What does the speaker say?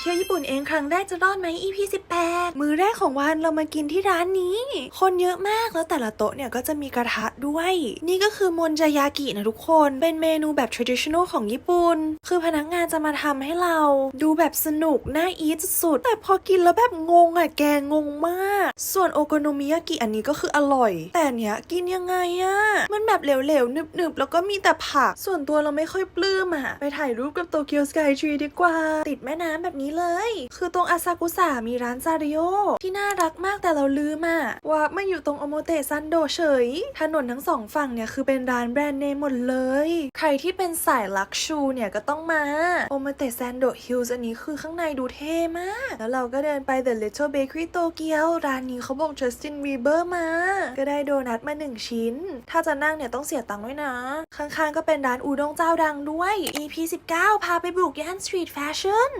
เที่ยวญี่ปุ่นเองครั้งแรกจะรอดไหม EP 18 มือแรกของวันเรามากินที่ร้านนี้ คนเยอะมากแล้วแต่ละโต๊ะเนี่ยก็จะมีกระทะด้วย นี่ก็คือมอนจายากินะทุกคน เป็นเมนูแบบ traditional ของญี่ปุ่น คือพนักงานจะมาทำให้เรา ดูแบบสนุก น่าอีทสุด แต่พอกินแล้วแบบงงอะแกงงมาก ส่วนโอโกโนมิยากิอันนี้ก็คืออร่อย แต่เนี้ยกินยังไงอะมันแบบเหลวๆหนึบๆ แล้วก็มีแต่ผัก ส่วนตัวเราไม่ค่อยปลื้มอะไปถ่ายรูปกับโตเกียวสกายทรีดีกว่า ติดแม่น้ำแบบนี้เลย คือตรงอาซากุสะมีร้านซาริโอที่น่ารักมากแต่เราลืมอะว่ามาอยู่ตรงโอโมเตซันโดเฉย ถนนทั้งสองฝั่งเนี่ยคือเป็นร้านแบรนด์เนมหมดเลย ใครที่เป็นสายลักชูเนี่ยก็ต้องมาโอโมเตซันโดฮิลส์อันนี้คือข้างในดูเท่มาก แล้วเราก็เดินไป The Little Bakery Tokyo ร้านนี้เขาบอก Justin Bieber มา ก็ได้โดนัทมา 1 ชิ้น ถ้าจะนั่งเนี่ยต้องเสียตังค์ด้วยนะ ข้างๆก็เป็นร้านอูด้งเจ้าดังด้วย EP 19 พาไปบุกย่านสตรีทแฟชั่น